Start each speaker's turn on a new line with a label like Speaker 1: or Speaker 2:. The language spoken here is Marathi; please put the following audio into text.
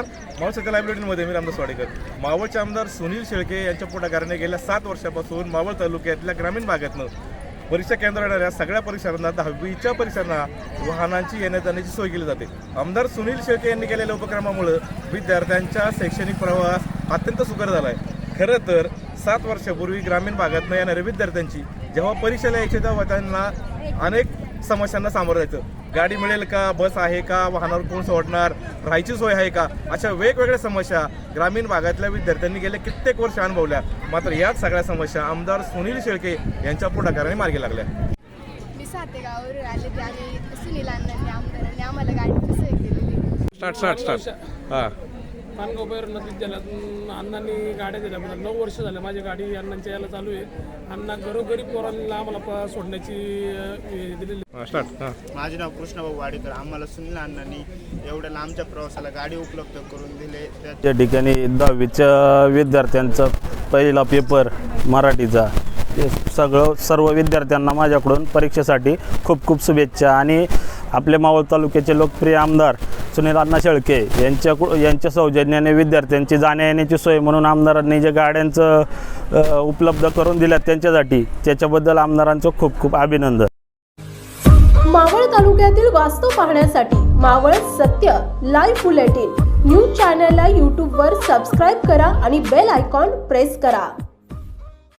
Speaker 1: मावळ सध्या लायब्ररीमध्ये मी रामदास वाडेकर. मावळचे आमदार सुनील शेळके यांच्या पुढाकाराने गेल्या सात वर्षापासून मावळ तालुक्यातल्या ग्रामीण भागातनं परीक्षा केंद्र येणाऱ्या सगळ्या परीक्षांना दहावीच्या परीक्षांना वाहनांची येण्या जाण्याची सोय केली जाते. आमदार सुनील शेळके यांनी केलेल्या उपक्रमामुळे विद्यार्थ्यांचा शैक्षणिक प्रवास अत्यंत सुकर झाला आहे खरं तर सात वर्षापूर्वी ग्रामीण भागातनं येणाऱ्या विद्यार्थ्यांची जेव्हा परीक्षेला यायचे तेव्हा त्यांना अनेक समस्यांना सामोरं जायचं. गाडी मिळेल का? बस आहे का? वाहनावर कोण सोडणार? राहायची सोय आहे का? अशा वेगवेगळ्या समस्या ग्रामीण भागातल्या विद्यार्थ्यांनी गेल्या कित्येक वर्ष अनुभवल्या. मात्र याच सगळ्या समस्या आमदार सुनील शेळके यांच्या पुढाकाराने मार्गी लागल्या.
Speaker 2: मी आले सुनील अण्णांनी आमदारांनी आम्हाला गाडीची सोय केलेली.
Speaker 1: Start start start. हां.
Speaker 3: पानगाव भैरवनाथ विद्यालयातून अण्णांनी गाड्या दिल्याबद्दल नऊ वर्ष झाले माझी गाडी अण्णांच्या याला चालू आहे. अण्णा घरोघरी पोरांना आम्हाला प- सोडण्याची अं, हे दिलेली.
Speaker 1: स्टार्ट हां.
Speaker 4: माझे नाव कृष्णभाऊ वाडेकर. आम्हाला सुनील अण्णांनी एवढ्या लांबच्या प्रवासाला गाडी उपलब्ध करून दिले. त्या
Speaker 5: त्या ठिकाणी दहावीच्या विद्यार्थ्यांचा पहिला पेपर मराठीचा ते सगळं सर्व विद्यार्थ्यांना माझ्याकडून परीक्षेसाठी खूप खूप शुभेच्छा. आणि आपले मावळ तालुक्याचे लोकप्रिय आमदार सुनील अण्णा शेळके यांच्या यांच्या सौजन्याने विद्यार्थ्यांची जाण्या येण्याची सोय म्हणून आमदारांनी जे गाड्यांचं उपलब्ध करून दिल्यात त्यांच्यासाठी त्याच्याबद्दल आमदारांचं खूप खूप अभिनंदन.
Speaker 6: मावळ तालुक्यातील वास्तव पाहण्यासाठी मावळ सत्य लाईव्ह बुलेटिन न्यूज चॅनलला यूट्यूबवर सबस्क्राईब करा आणि बेल आयकॉन प्रेस करा.